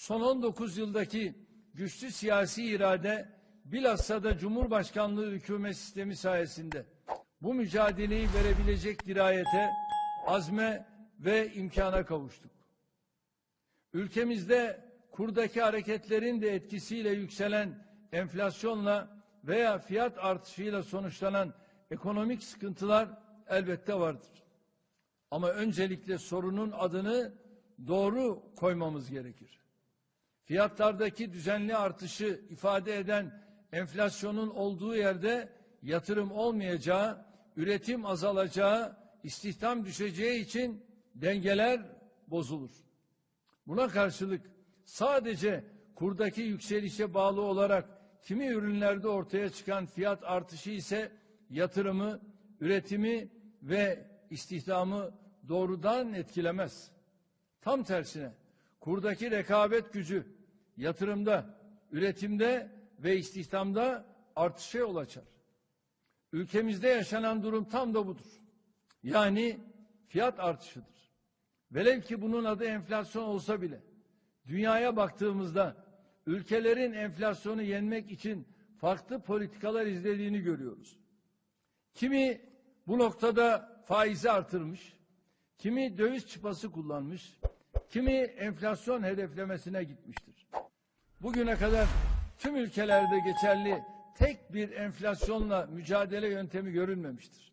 Son 19 yıldaki güçlü siyasi irade bilhassa da Cumhurbaşkanlığı hükümet sistemi sayesinde bu mücadeleyi verebilecek dirayete, azme ve imkana kavuştuk. Ülkemizde kurdaki hareketlerin de etkisiyle yükselen enflasyonla veya fiyat artışıyla sonuçlanan ekonomik sıkıntılar elbette vardır. Ama öncelikle sorunun adını doğru koymamız gerekir. Fiyatlardaki düzenli artışı ifade eden enflasyonun olduğu yerde yatırım olmayacağı, üretim azalacağı, istihdam düşeceği için dengeler bozulur. Buna karşılık sadece kurdaki yükselişe bağlı olarak kimi ürünlerde ortaya çıkan fiyat artışı ise yatırımı, üretimi ve istihdamı doğrudan etkilemez. Tam tersine kurdaki rekabet gücü yatırımda, üretimde ve istihdamda artışa yol açar. Ülkemizde yaşanan durum tam da budur. Yani fiyat artışıdır. Velev ki bunun adı enflasyon olsa bile dünyaya baktığımızda ülkelerin enflasyonu yenmek için farklı politikalar izlediğini görüyoruz. Kimi bu noktada faizi artırmış, kimi döviz çıpası kullanmış, kimi enflasyon hedeflemesine gitmiştir. Bugüne kadar tüm ülkelerde geçerli tek bir enflasyonla mücadele yöntemi görülmemiştir.